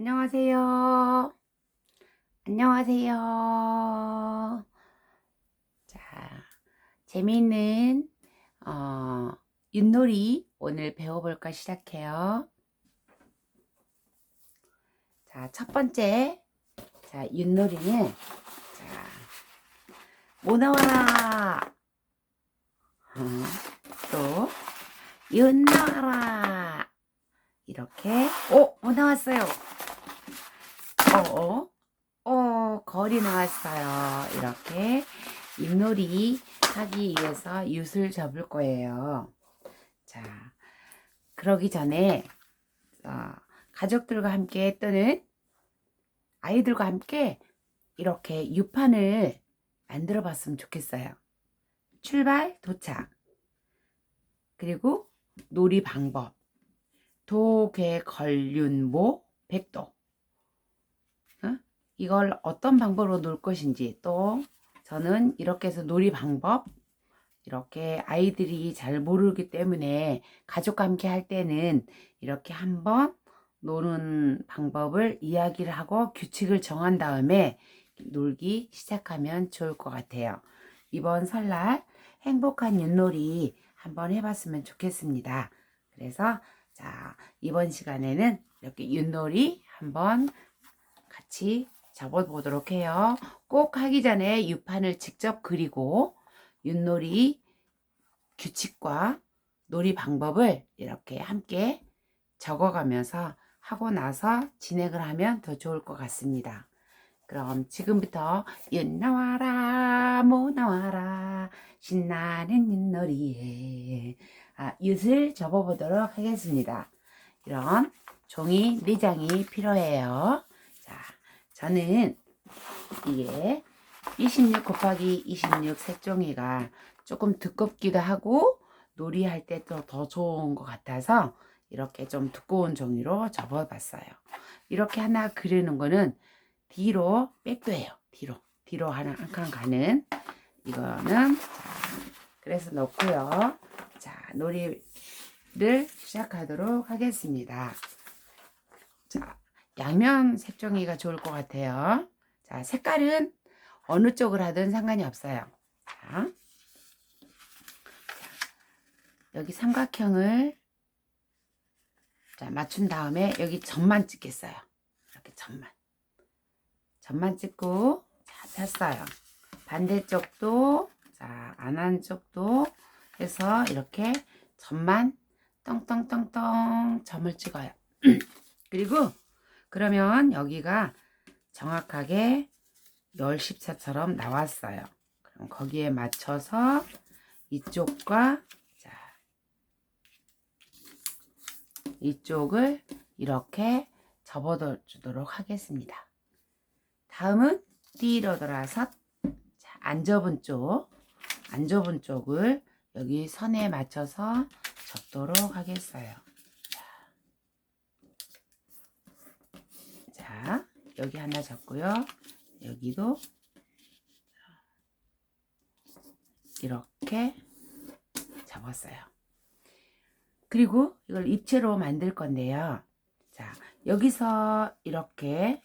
안녕하세요. 안녕하세요. 자, 재미있는 어, 윷놀이 오늘 배워볼까 시작해요. 자, 첫 번째 자, 윷놀이는 자, 뭐 나와라. 어, 또, 윷 나와라. 이렇게, 오, 뭐 나왔어요? 어, 어, 어, 거리 나왔어요. 이렇게 윷놀이 하기 위해서 윷을 접을 거예요. 자, 그러기 전에, 어, 가족들과 함께 또는 아이들과 함께 이렇게 유판을 만들어 봤으면 좋겠어요. 출발, 도착. 그리고 놀이 방법. 도개, 걸륜모, 백도. 어? 이걸 어떤 방법으로 놀 것인지 또 저는 이렇게 해서 놀이 방법 이렇게 아이들이 잘 모르기 때문에 가족과 함께 할 때는 이렇게 한번 노는 방법을 이야기를 하고 규칙을 정한 다음에 놀기 시작하면 좋을 것 같아요. 이번 설날 행복한 윷놀이 한번 해봤으면 좋겠습니다. 그래서 자 이번 시간에는 이렇게 윷놀이 한번 같이 접어보도록 해요. 꼭 하기 전에 유판을 직접 그리고 윷놀이 규칙과 놀이 방법을 이렇게 함께 적어가면서 하고 나서 진행을 하면 더 좋을 것 같습니다. 그럼 지금부터 윷 나와라 모 나와라 신나는 윷놀이에 아, 윷을 접어보도록 하겠습니다. 이런 종이 4장이 필요해요. 자, 저는 이게 26 곱하기 26 색종이가 조금 두껍기도 하고 놀이할 때 또 더 좋은 것 같아서 이렇게 좀 두꺼운 종이로 접어봤어요. 이렇게 하나 그리는 거는 뒤로 백도예요. 뒤로 뒤로 하나 한 칸 가는 이거는 자, 그래서 넣고요. 자 놀이를 시작하도록 하겠습니다. 자 양면 색종이가 좋을 것 같아요. 자 색깔은 어느 쪽을 하든 상관이 없어요. 자, 여기 삼각형을 자, 맞춘 다음에 여기 점만 찍겠어요. 이렇게 점만. 점만 찍고 자, 폈어요. 반대쪽도 자, 안 한 쪽도 해서 이렇게 점만 떵떵떵떵 점을 찍어요. 그리고 그러면 여기가 정확하게 열십자처럼 나왔어요. 그럼 거기에 맞춰서 이쪽과 자, 이쪽을 이렇게 접어주도록 하겠습니다. 다음은 뒤로 돌아서 자, 안 접은 쪽, 안 접은 쪽을 여기 선에 맞춰서 접도록 하겠어요. 자, 자 여기 하나 접고요. 여기도 이렇게 접었어요. 그리고 이걸 입체로 만들 건데요. 자, 여기서 이렇게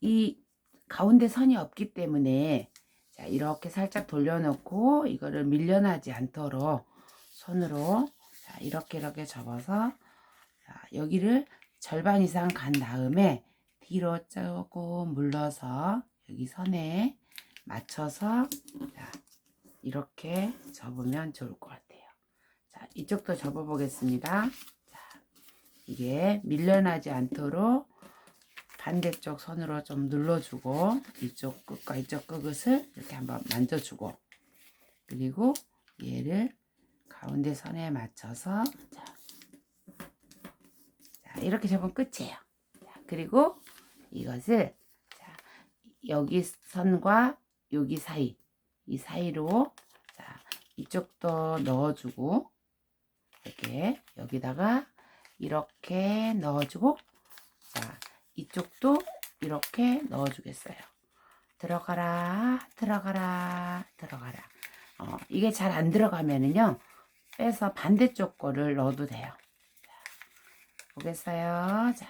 이 가운데 선이 없기 때문에 자, 이렇게 살짝 돌려놓고 이거를 밀려나지 않도록 손으로 자, 이렇게 이렇게 접어서 자, 여기를 절반 이상 간 다음에 뒤로 조금 물러서 여기 선에 맞춰서 자, 이렇게 접으면 좋을 것 같아요. 자, 이쪽도 접어 보겠습니다. 자, 이게 밀려나지 않도록 반대쪽 손으로 좀 눌러주고 이쪽 끝과 이쪽 끝을 이렇게 한번 만져주고 그리고 얘를 가운데 선에 맞춰서 자, 자 이렇게 접으면 끝이에요. 자, 그리고 이것을 자, 여기 선과 여기 사이 이 사이로 자, 이쪽도 넣어주고 이렇게 여기다가 이렇게 넣어주고 자 이쪽도 이렇게 넣어주겠어요. 들어가라, 들어가라, 들어가라. 어, 이게 잘 안 들어가면은요, 빼서 반대쪽 거를 넣어도 돼요. 자, 보겠어요? 자,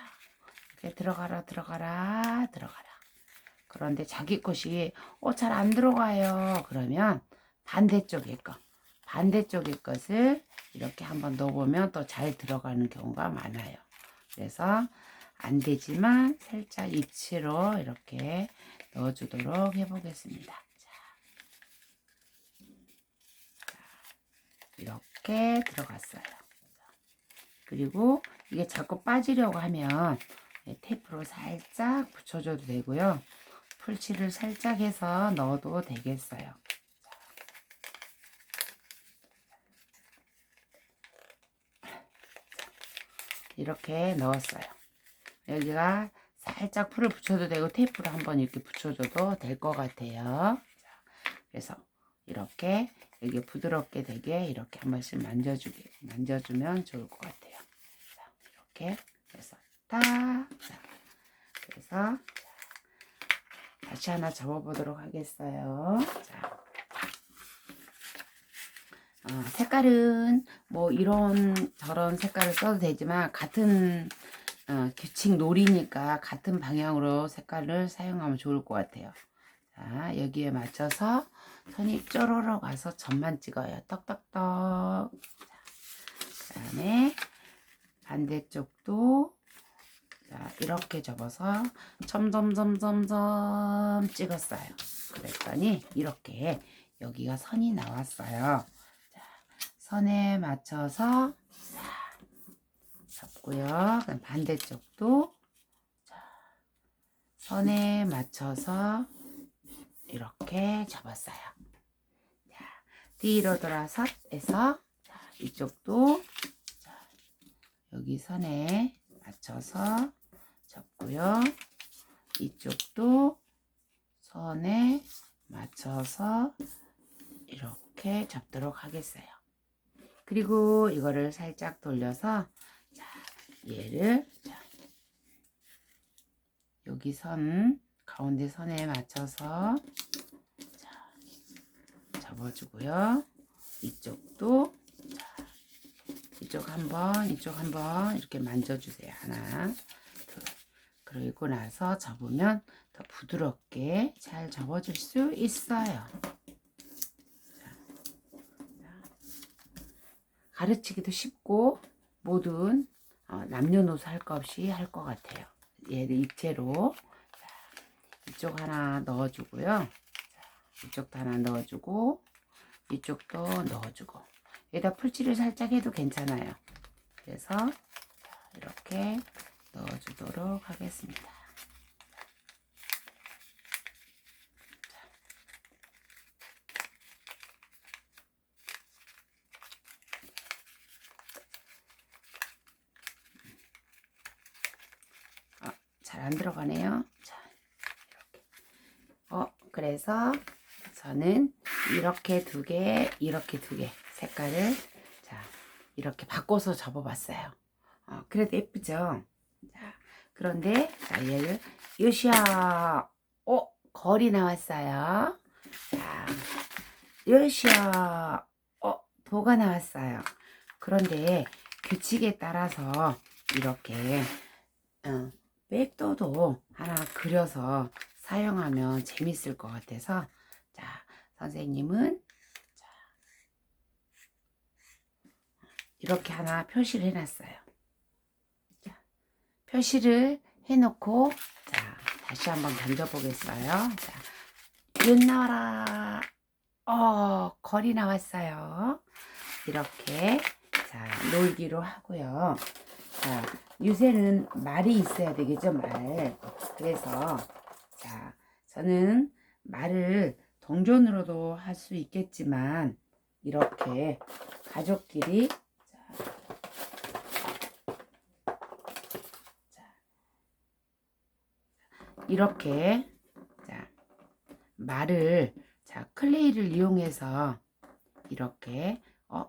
이렇게 들어가라 들어가라 들어가라. 그런데 자기 것이 어 잘 안 들어가요. 그러면 반대쪽의 거 반대쪽의 것을 이렇게 한번 넣어보면 또 잘 들어가는 경우가 많아요. 그래서 안 되지만 살짝 입치로 이렇게 넣어주도록 해보겠습니다. 자, 자, 이렇게 들어갔어요. 그리고 이게 자꾸 빠지려고 하면 네, 테이프로 살짝 붙여줘도 되고요. 풀칠을 살짝 해서 넣어도 되겠어요. 이렇게 넣었어요. 여기가 살짝 풀을 붙여도 되고 테이프를 한번 이렇게 붙여줘도 될 것 같아요. 자, 그래서 이렇게 여기 부드럽게 되게 이렇게 한 번씩 만져주게 만져주면 좋을 것 같아요. 자, 이렇게 그래서 딱 자, 그래서 자, 다시 하나 접어보도록 하겠어요. 자, 어, 색깔은 뭐 이런 저런 색깔을 써도 되지만 같은 어, 규칙 놀이니까 같은 방향으로 색깔을 사용하면 좋을 것 같아요. 자, 여기에 맞춰서 손이 쪼로로 가서 점만 찍어요. 떡떡떡. 자, 그 다음에 반대쪽도 자, 이렇게 접어서 점점점점점 찍었어요. 그랬더니 이렇게 여기가 선이 나왔어요. 자, 선에 맞춰서 자, 접고요. 그럼 반대쪽도 자, 선에 맞춰서 이렇게 접었어요. 자, 뒤로 돌아서 해서 자, 이쪽도 자, 여기 선에 맞춰서 접고요. 이쪽도 선에 맞춰서 이렇게 접도록 하겠어요. 그리고 이거를 살짝 돌려서 자, 얘를 자, 여기 선 가운데 선에 맞춰서 자, 접어주고요. 이쪽도 자, 이쪽 한 번 이쪽 한 번 이렇게 만져주세요. 하나 둘 그리고 나서 접으면 더 부드럽게 잘 접어줄 수 있어요. 가르치기도 쉽고 모든 어, 남녀노소 할거 없이 할 것 같아요. 얘를 입체로 자, 이쪽 하나 넣어주고요. 자, 이쪽도 하나 넣어주고 이쪽도 넣어주고 여기다 풀칠을 살짝 해도 괜찮아요. 그래서 자, 이렇게 넣어주도록 하겠습니다. 잘안 들어가네요. 자, 이렇게. 어, 그래서 저는 이렇게 두 개, 이렇게 두 개 색깔을 자, 이렇게 바꿔서 접어봤어요. 어, 그래도 예쁘죠? 자, 그런데 자, 얘를 요시야, 어, 거리 나왔어요. 자, 요시야, 어, 도가 나왔어요. 그런데 규칙에 따라서 이렇게 어, 백도도 하나 그려서 사용하면 재밌을 것 같아서 자 선생님은 이렇게 하나 표시를 해놨어요. 자, 표시를 해놓고 자 다시 한번 던져보겠어요. 자, 윤 나와라. 어 거리 나왔어요. 이렇게 자 놀기로 하고요. 자, 요새는 말이 있어야 되겠죠, 말. 그래서, 자, 저는 말을 동전으로도 할 수 있겠지만, 이렇게 가족끼리, 자, 자, 이렇게, 자, 말을, 자, 클레이를 이용해서, 이렇게, 어,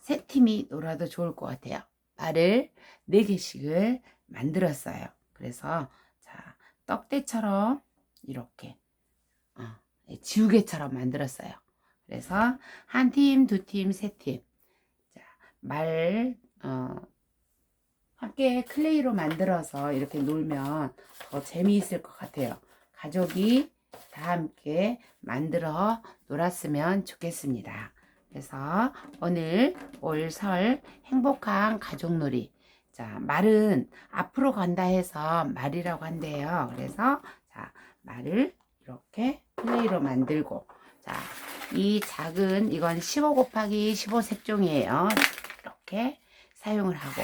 세 팀이 놀아도 좋을 것 같아요. 말을 4개씩을 만들었어요. 그래서 자 떡대처럼 이렇게 어, 지우개처럼 만들었어요. 그래서 한 팀, 두 팀, 세 팀. 자, 말 어, 함께 클레이로 만들어서 이렇게 놀면 더 재미있을 것 같아요. 가족이 다 함께 만들어 놀았으면 좋겠습니다. 그래서 오늘 올 설 행복한 가족놀이. 자, 말은 앞으로 간다 해서 말이라고 한대요. 그래서 자, 말을 이렇게 클레이로 만들고 자, 이 작은 이건 15 곱하기 15 색종이에요. 이렇게 사용을 하고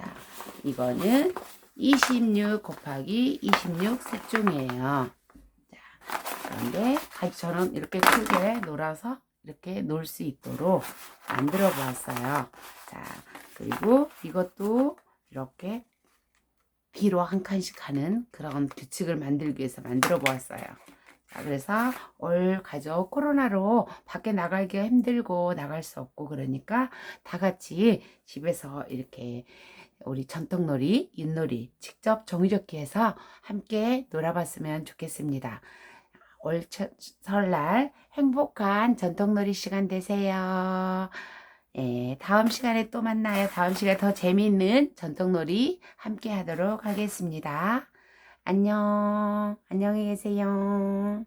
자, 이거는 26 곱하기 26 색종이에요. 자, 그런데 저는 이렇게 크게 놀아서 이렇게 놀 수 있도록 만들어 보았어요. 자, 그리고 이것도 이렇게 뒤로 한 칸씩 하는 그런 규칙을 만들기 위해서 만들어 보았어요. 자, 그래서 올 가족 코로나로 밖에 나가기가 힘들고 나갈 수 없고 그러니까 다 같이 집에서 이렇게 우리 전통놀이, 윷놀이 직접 종이접기 해서 함께 놀아봤으면 좋겠습니다. 올 처- 설날 행복한 전통놀이 시간 되세요. 예, 다음 시간에 또 만나요. 다음 시간에 더 재미있는 전통놀이 함께 하도록 하겠습니다. 안녕. 안녕히 계세요.